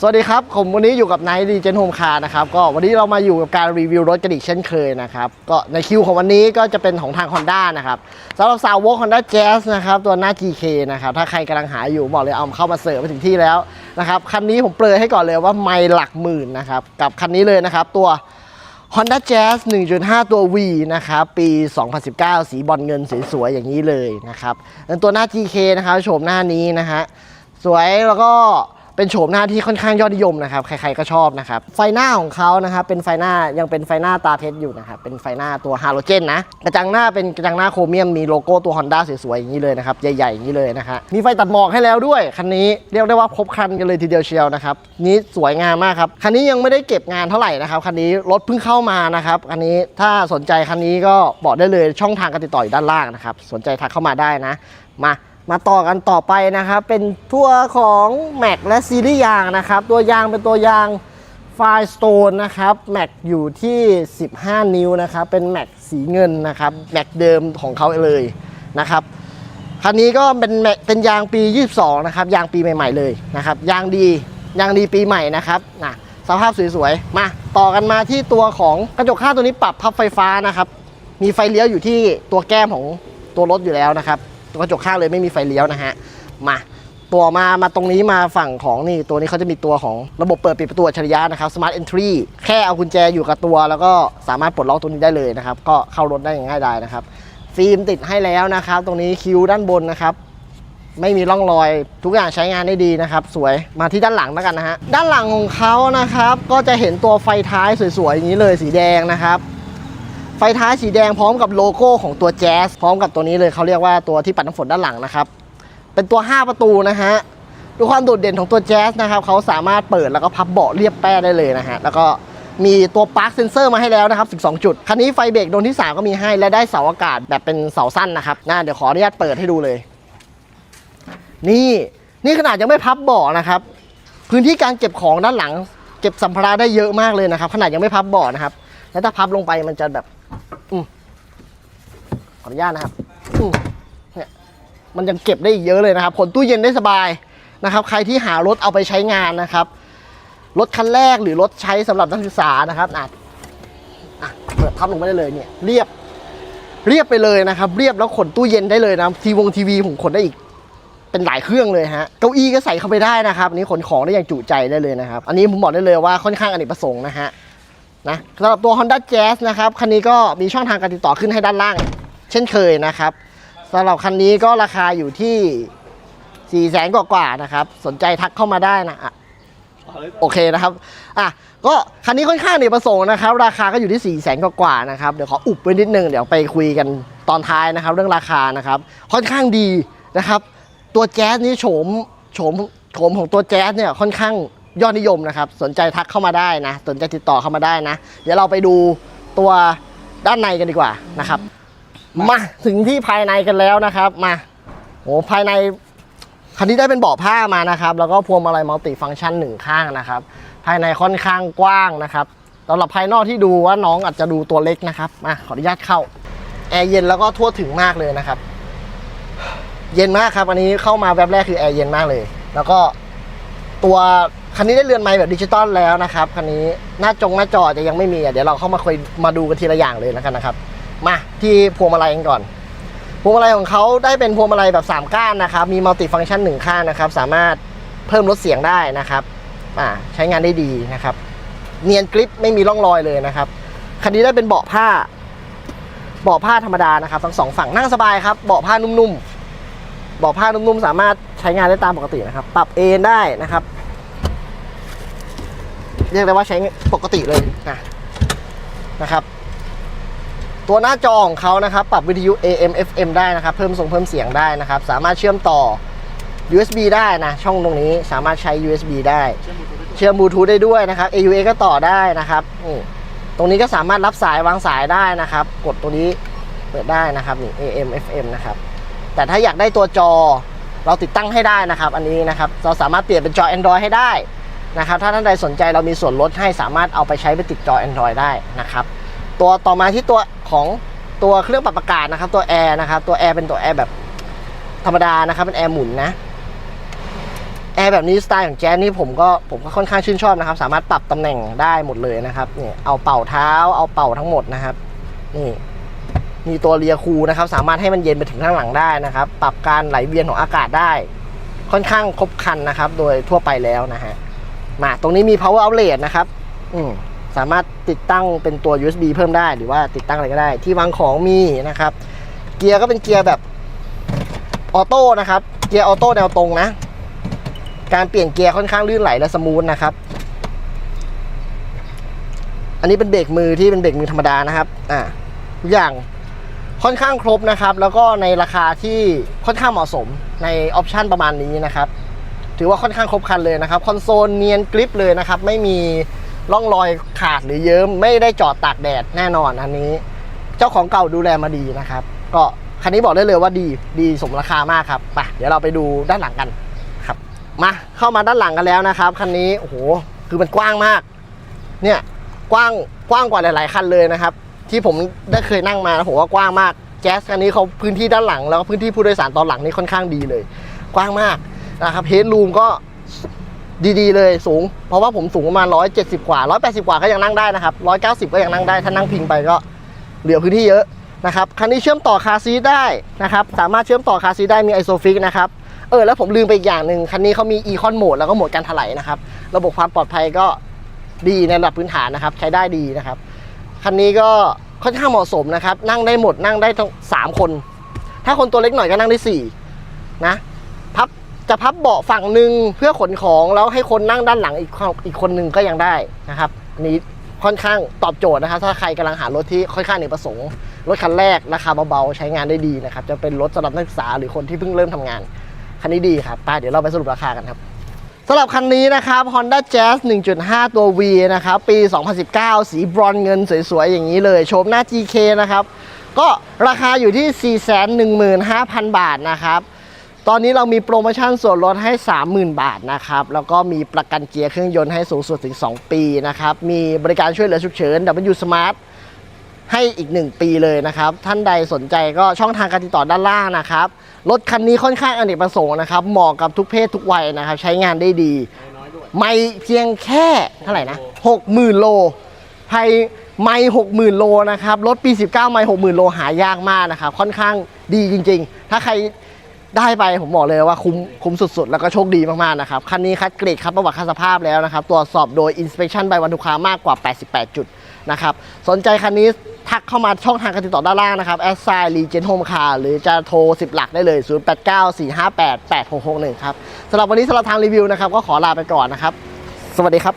สวัสดีครับ ผมวันนี้อยู่กับไนท์ดีเจนโฮมคาร์นะครับ ก็วันนี้เรามาอยู่กับการรีวิวรถกันอีกเช่นเคยนะครับ ก็ในคิวของวันนี้ก็จะเป็นของทาง Honda นะครับสำหรับสาวก Honda Jazz นะครับ ตัวหน้า GK นะครับ ถ้าใครกำลังหาอยู่บอกเลยเอาเข้ามาเสิร์ฟไปถึงที่แล้วนะครับ คันนี้ผมเปรยให้ก่อนเลยว่าไม่หลักหมื่นนะครับ กับคันนี้เลยนะครับ ตัว Honda Jazz 1.5 ตัว V นะครับ ปี 2019 สีบอลเงินสวยๆอย่างนี้เลยนะครับตัวหน้า GK นะครับโฉมหน้านี้นะฮะสวยแล้วก็ เป็นโฉมหน้าที่ค่อนข้างยอดนิยมนะครับ ใครๆก็ชอบนะครับ ไฟหน้าของเขานะครับ เป็นไฟหน้ายังเป็นไฟหน้าตาเพชรอยู่นะครับ เป็นไฟหน้าตัวฮาโลเจนนะ กระจังหน้าเป็นกระจังหน้าโครเมียม มีโลโก้ตัว Honda สวยๆอย่างนี้เลยนะครับ ใหญ่ๆอย่างนี้เลยนะฮะ มีไฟตัดหมอกให้แล้วด้วย คันนี้เรียกได้ว่าครบคันกันเลยทีเดียวเชียวนะครับ นี้สวยงามมากครับ คันนี้ยังไม่ได้เก็บงานเท่าไหร่นะครับ คันนี้รถเพิ่งเข้ามานะครับ คันนี้ถ้าสนใจคันนี้ก็บอกได้เลยช่องทางการติดต่ออยู่ด้านล่างนะครับ สนใจทักเข้ามาได้นะ มา มาต่อกันต่อไปนะครับ เป็นตัวของแม็กและซีรีส์ยางนะครับ ตัวยางเป็นตัวยางไฟสโตนนะครับแม็กอยู่ที่ 15 นิ้วนะครับ เป็นแม็กสีเงินนะครับแม็กเดิมของเขาเลยนะครับคันนี้ก็เป็นแม็กเป็นยางปี 22 นะครับ ยางปีใหม่ ๆเลยนะครับ ยางดี ยางดีปีใหม่นะครับนะสภาพสวยๆ มาต่อกันมาที่ตัวของกระจกข้างตัวนี้ปรับพับไฟฟ้านะครับ มีไฟเลี้ยวอยู่ที่ตัวแก้มของตัวรถอยู่แล้วนะครับ กระจกข้างเลยไม่มีไฟเลี้ยวนะฮะมาตัวมามาตรงนี้มาฝั่งของนี่ตัวนี้เขาจะมีตัวของระบบเปิดปิดประตูอัจฉริยะนะครับ Smart Entry แค่เอากุญแจอยู่กับตัว แล้วก็สามารถปลดล็อกตัวนี้ได้เลยนะครับ ก็เข้ารถได้อย่างง่ายดายนะครับ ฟิล์มติดให้แล้วนะครับ ตรงนี้คิ้วด้านบนนะครับ ไม่มีร่องรอยทุกอย่างใช้งานได้ดีนะครับ สวยมาที่ด้านหลังแล้วกันนะฮะด้านหลังของเขานะครับ ก็จะเห็นตัวไฟท้ายสวยๆอย่างนี้เลยสีแดงนะครับ ไฟท้ายสีแดงพร้อมกับโลโก้ของตัวแจ๊สพร้อมกับตัวนี้เลยเขาเรียกว่าตัวที่ปัดน้ำฝนด้านหลังนะครับ เป็นตัว 5 ประตูนะฮะดูความโดดเด่นของตัวแจ๊สนะครับเขาสามารถเปิดแล้วก็พับเบาะเรียบแป้ได้เลยนะฮะแล้วก็มีตัวปาร์คเซนเซอร์มาให้แล้วนะครับ 12 จุด คันนี้ไฟเบรกโดนที่ 3 ก็มีให้ และได้เสาอากาศแบบเป็นเสาสั้นนะครับน่าเดี๋ยวขออนุญาตเปิดให้ดูเลย นี่นี่ขนาดยังไม่พับเบาะนะครับ พื้นที่การเก็บของด้านหลัง เก็บสัมภาระได้เยอะมากเลยนะครับ ขนาดยังไม่พับเบาะนะครับ แล้วถ้าพับลงไปมันจะแบบ ออนุญาตนะครับอืมเนี่ยมันยังเก็บได้อีกเยอะเลยนะครับขนตู้เย็นได้สบายนะครับ ใครที่หารถเอาไปใช้งานนะครับรถคันแรกหรือรถใช้สำหรับนักศึกษานะครับอะอะเปิดพับลงไปได้เลยเนี่ยเรียบเรียบไปเลยนะครับ เรียบแล้วขนตู้เย็นได้เลยนะทีวงทีวีผมขนได้อีกเป็นหลายเครื่องเลยฮะเก้าอี้ก็ใส่เข้าไปได้นะครับอันนี้ขนของได้อย่างจุใจได้เลยนะครับ อันนี้ผมบอกได้เลยว่าค่อนข้างอเนกประสงค์นะฮะนะสำหรับตัว Honda Jazz นะครับคันนี้ก็มีช่องทางการติดต่อขึ้นให้ด้านล่าง เช่นเคยนะครับสำหรับคันนี้ก็ราคาอยู่ที่4ี่แสนกว่าๆนะครับ สนใจทักเข้ามาได้นะอะโอเคนะครับอะก็คันนี้ค่อนข้างเนกประสงค์นะครับ ราคาก็อยู่ที่4ี่แสนกว่าๆนะครับเดี๋ยวขออุบไว้นิดนึงเดี๋ยวไปคุยกันตอนท้ายนะครับ เรื่องราคานะครับ ค่อนข้างดีนะครับ ตัวแจ๊สนี้โฉมโฉมโฉมของตัวแจ๊สเนี่ยค่อนข้างยอดนิยมนะครับ สนใจทักเข้ามาได้นะ สนใจติดต่อเข้ามาได้นะ เดี๋ยวเราไปดูตัวด้านในกันดีกว่านะครับ มาถึงที่ภายในกันแล้วนะครับ มาโอ้ภายในคันนี้ได้เป็นเบาะผ้ามานะครับ แล้วก็พวงมาลัยมัลติฟังก์ชันหนึ่งข้างนะครับ ภายในค่อนข้างกว้างนะครับสำหรับภายนอกที่ดูว่าน้องอาจจะดูตัวเล็กนะครับมาขออนุญาตเข้าแอร์เย็นแล้วก็ทั่วถึงมากเลยนะครับ เย็นมากครับอันนี้เข้ามาแวบแรกคือแอร์เย็นมากเลย แล้วก็ตัวคันนี้ได้เรือนไม้แบบดิจิตอลแล้วนะครับคันนี้หน้าจงหน้าจอจะยังไม่มีเดี๋ยวเราเข้ามาคุยมาดูกันทีละอย่างเลยแล้วกันนะครับ ที่พวงมาลัยกันก่อน พวงมาลัยของเขาได้เป็นพวงมาลัยแบบ 3 ก้านนะครับ มีมัลติฟังก์ชันหนึ่งข้างนะครับ สามารถเพิ่มลดเสียงได้นะครับอ่าใช้งานได้ดีนะครับ เนียนกริปไม่มีร่องรอยเลยนะครับ คันนี้ได้เป็นเบาะผ้า เบาะผ้าธรรมดานะครับ ทั้งสองฝั่งนั่งสบายครับ เบาะผ้านุ่มๆ เบาะผ้านุ่มๆ สามารถใช้งานได้ตามปกตินะครับ ปรับเอนได้นะครับ เรียกได้ว่าใช้ปกติเลยนะนะครับ ตัวหน้าจอของเขานะครับ ปรับวิทยุ AM FM ได้นะครับ เพิ่มส่งเพิ่มเสียงได้นะครับ สามารถเชื่อมต่อ USB ได้นะ ช่องตรงนี้สามารถใช้ USB ได้ เชื่อมบลูทูธได้ด้วยนะครับ AUX ก็ต่อได้นะครับนี่ตรงนี้ก็สามารถรับสายวางสายได้นะครับ กดตัวนี้เปิดได้นะครับนี่ AM FM นะครับแต่ถ้าอยากได้ตัวจอเราติดตั้งให้ได้นะครับ อันนี้นะครับเราสามารถเปลี่ยนเป็นจอ Android ให้ได้นะครับถ้าท่านใดสนใจเรามีส่วนลดให้สามารถเอาไปใช้ไปติดจอ Android ได้นะครับ ตัวต่อมาที่ตัว ของตัวเครื่องปรับอากาศนะครับ ตัวแอร์นะครับ ตัวแอร์เป็นตัวแอร์แบบธรรมดานะครับ เป็นแอร์หมุนนะ แอร์แบบนี้สไตล์ของแจ๊สนี่ผมก็ผมก็ค่อนข้างชื่นชอบนะครับ สามารถปรับตำแหน่งได้หมดเลยนะครับ เนี่ย เอาเป่าเท้า เอาเป่าทั้งหมดนะครับ นี่ มีตัวเรียคูนะครับ สามารถให้มันเย็นไปถึงข้างหลังได้นะครับ ปรับการไหลเวียนของอากาศได้ ค่อนข้างครบคันนะครับ โดยทั่วไปแล้วนะฮะ มา ตรงนี้มี power outlet นะครับ อืม สามารถติดตั้งเป็นตัว USB เพิ่มได้หรือว่าติดตั้งอะไรก็ได้ ที่วางของมีนะครับ เกียร์ก็เป็นเกียร์แบบออโต้นะครับ เกียร์ออโต้แนวตรงนะ การเปลี่ยนเกียร์ค่อนข้างลื่นไหลและสมูทนะครับ อันนี้เป็นเบรกมือที่เป็นเบรกมือธรรมดานะครับอ่าทุกอย่างค่อนข้างครบนะครับ แล้วก็ในราคาที่ค่อนข้างเหมาะสมในออปชันประมาณนี้นะครับ ถือว่าค่อนข้างครบครันเลยนะครับ คอนโซลเนียนกริปเลยนะครับ ไม่มี ร่องรอยขาดหรือเยิ้มไม่ได้จอดตากแดดแน่นอนอันนี้ เจ้าของเก่าดูแลมาดีนะครับ ก็คันนี้บอกได้เลยว่าดีดีสมราคามากครับไปเดี๋ยวเราไปดูด้านหลังกันครับ มาเข้ามาด้านหลังกันแล้วนะครับคันนี้โอ้โหคือมันกว้างมาก เนี่ยกว้างกว้างกว่าหลาย ๆ คันเลยนะครับ ที่ผมได้เคยนั่งมาผมว่ากว้างมากแจ๊สคันนี้เขาพื้นที่ด้านหลังแล้วก็พื้นที่ผู้โดยสารตอนหลังนี่ค่อนข้างดีเลย กว้างมากนะครับเฮดรูมก็ ดีๆเลยสูง เพราะว่าผมสูงประมาณ 170 กว่า 180 กว่าก็ยังนั่งได้นะครับ 190 ก็ยังนั่งได้ ถ้านั่งพิงไปก็เหลือพื้นที่เยอะนะครับคันนี้เชื่อมต่อคาซีทได้นะครับ สามารถเชื่อมต่อคาซีทได้มีไอโซฟิกนะครับเออแล้วผมลืมไปอีกอย่างหนึ่งคันนี้เขามีอีคอนโหมดแล้วก็โหมดการถลายนะครับ ระบบความปลอดภัยก็ดีในระดับพื้นฐานนะครับ ใช้ได้ดีนะครับ คันนี้ก็ค่อนข้างเหมาะสมนะครับ นั่งได้หมดนั่งได้ทั้งสามคน ถ้าคนตัวเล็กหน่อยก็นั่งได้สี่นะ จะพับเบาะฝั่งหนึ่งเพื่อขนของแล้วให้คนนั่งด้านหลังอีกคนอีกคนหนึ่งก็ยังได้นะครับอันนี้ค่อนข้างตอบโจทย์นะครับ ถ้าใครกำลังหารถที่ค่อนข้างเอกประสงค์ รถคันแรกราคาเบาๆใช้งานได้ดีนะครับ จะเป็นรถสำหรับนักศึกษาหรือคนที่เพิ่งเริ่มทำงาน คันนี้ดีครับไปเดี๋ยวเราไปสรุปราคากันครับสำหรับคันนี้นะครับ Honda Jazz 1.5 ตัว V นะครับ ปี 2019 สีบรอนซ์เงินสวยๆ อย่างนี้เลยโฉมหน้า GK นะครับ ก็ราคาอยู่ที่ 415,000 บาทนะครับ ตอนนี้เรามีโปรโมชั่นส่วนลดให้ 30,000 บาทนะครับ แล้วก็มีประกันเกียร์เครื่องยนต์ให้สูงสุดถึง 2 ปีนะครับ มีบริการช่วยเหลือฉุกเฉิน W Smart ให้อีก 1 ปีเลยนะครับ ท่านใดสนใจก็ช่องทางการติดต่อด้านล่างนะครับ รถคันนี้ค่อนข้างอเนกประสงค์นะครับ เหมาะกับทุกเพศทุกวัยนะครับ ใช้งานได้ดี ไม่เพียงแค่เท่าไหร่นะ60,000 โลภายไม่60,000โลนะครับ รถปี 19 ไม่60,000โลหายากมากนะครับ ค่อนข้างดีจริง ๆ ถ้าใคร ได้ไปผมบอกเลยว่าคุ้มคุ้มสุดๆ แล้วก็โชคดีมากๆนะครับ คันนี้คัดเกรดครับประวัติค่าสภาพแล้วนะครับ ตรวจสอบโดย Inspection ใบวันทุกค้ามากกว่า 88 จุดนะครับ สนใจคันนี้ทักเข้ามาช่องทางการติดต่อด้านล่างนะครับแอสไซรีเจนโฮมคาร์หรือจะโทร 10 หลักได้เลย 0894588661 ครับสำหรับวันนี้สำหรับทางรีวิวนะครับ ก็ขอลาไปก่อนนะครับ สวัสดีครับ